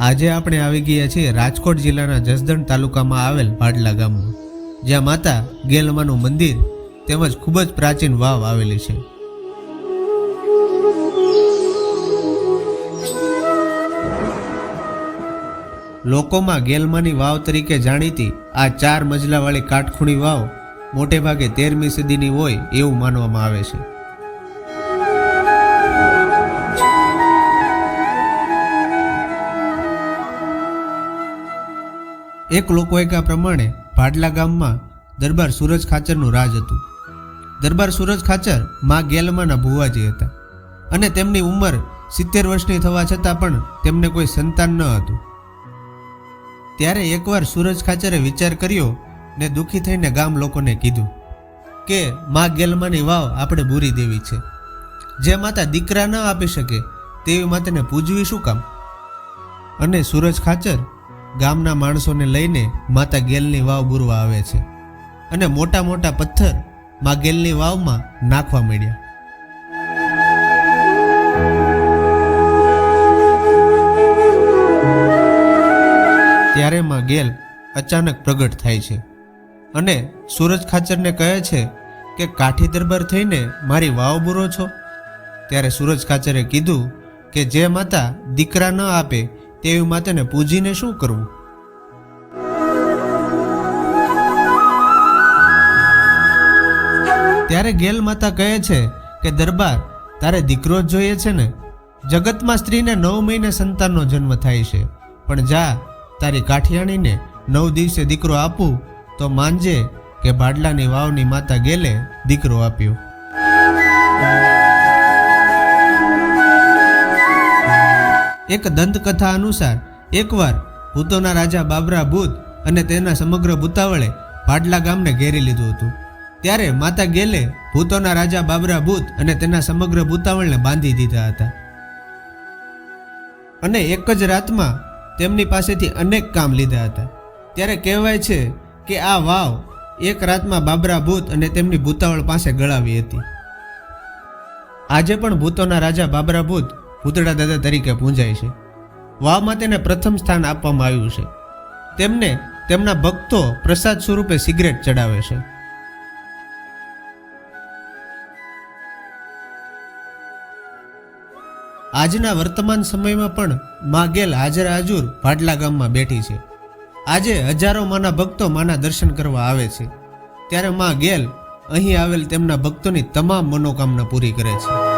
આજે આપણે આવી ગયા છીએ રાજકોટ જિલ્લાના જસદણ તાલુકામાં આવેલ ભાડલા ગામમાં, જ્યાં માતા ગેલમાનું મંદિર તેમજ ખૂબ જ પ્રાચીન વાવ આવેલી છે. લોકોમાં ગેલમાની વાવ તરીકે જાણીતી આ ચાર મજલાવાળી કાટખૂણી વાવ મોટે ભાગે તેરમી સદીની હોય એવું માનવામાં આવે છે. એક લોકોએકા પ્રમાણે ભાડલા ગામમાં દરબાર સૂરજ ખાચરનું રાજ હતું. દરબાર સૂરજ ખાચર મા ગેલમાના ભુવાજી હતા અને તેમની ઉંમર સિત્તેર વર્ષની થવા છતાં પણ તેમને કોઈ સંતાન ન હતું. ત્યારે એકવાર સૂરજ ખાચરે વિચાર કર્યો ને દુઃખી થઈને ગામ લોકોને કીધું કે મા ગેલમાની વાવ આપણે બૂરી દેવી છે. જે માતા દીકરા ન આપી શકે તેવી માતાને પૂજવી શું કામ? અને સૂરજ ખાચર ગામના માણસોને લઈને માતા ગેલની વાવ બુરવા આવે છે. અને મોટા મોટા પથ્થર મા ગેલની વાવમાં નાખવા માંડ્યા. ત્યારે માં ગેલ અચાનક પ્રગટ થાય છે. અને સૂરજ ખાચરને કહે છે કે, કાઠી દરબાર થઈને મારી વાવ બુરો છો? ત્યારે સૂરજ ખાચરે કીધું કે, જે માતા દીકરા ન આપે તેવી માતાને પૂજીને શું કરવું? ત્યારે ગેલ માતા કહે છે કે, દરબાર, તારે દીકરો જ જોઈએ છે ને? જગતમાં સ્ત્રીને નવ મહિને સંતાનનો જન્મ થાય છે. પણ જા, તારી કાઠિયાણીને નવ દિવસે દીકરો આપું, તો માનજે કે ભાડલાની વાવની માતા ગેલે દીકરો આપ્યો. એક દંતકથા અનુસાર, એકવાર ભૂતોના રાજા બાબરા ભૂત અને તેના સમગ્ર ભૂતાવળે ભાડલા ગામને ઘેરી લીધું હતું. ત્યારે માતા ગેલે ભૂતોના રાજા બાબરા ભૂત અને તેના સમગ્ર ભૂતાવળને બાંધી દીધા હતા. અને એક જ રાતમાં તેમની પાસેથી અનેક કામ લીધા હતા. ત્યારે કહેવાય છે કે આ વાવ એક રાતમાં બાબરા ભૂત અને તેમની ભૂતાવળ પાસે ગળાવી હતી. આજે પણ ભૂતોના રાજા બાબરા ભૂત ભૂતડા દાદા તરીકે પૂંજાય છે. વાવમાં તેને પ્રથમ સ્થાન આપવામાં આવ્યું છે. તેમને તેમના ભક્તો પ્રસાદ સ્વરૂપે સિગરેટ ચડાવે છે. આજના વર્તમાન સમયમાં પણ માં ગેલ હાજર હાજુર ભાટલા ગામમાં બેઠી છે. આજે હજારો માના ભક્તો માના દર્શન કરવા આવે છે. ત્યારે માં ગેલ અહીં આવેલ તેમના ભક્તોની તમામ મનોકામના પૂરી કરે છે.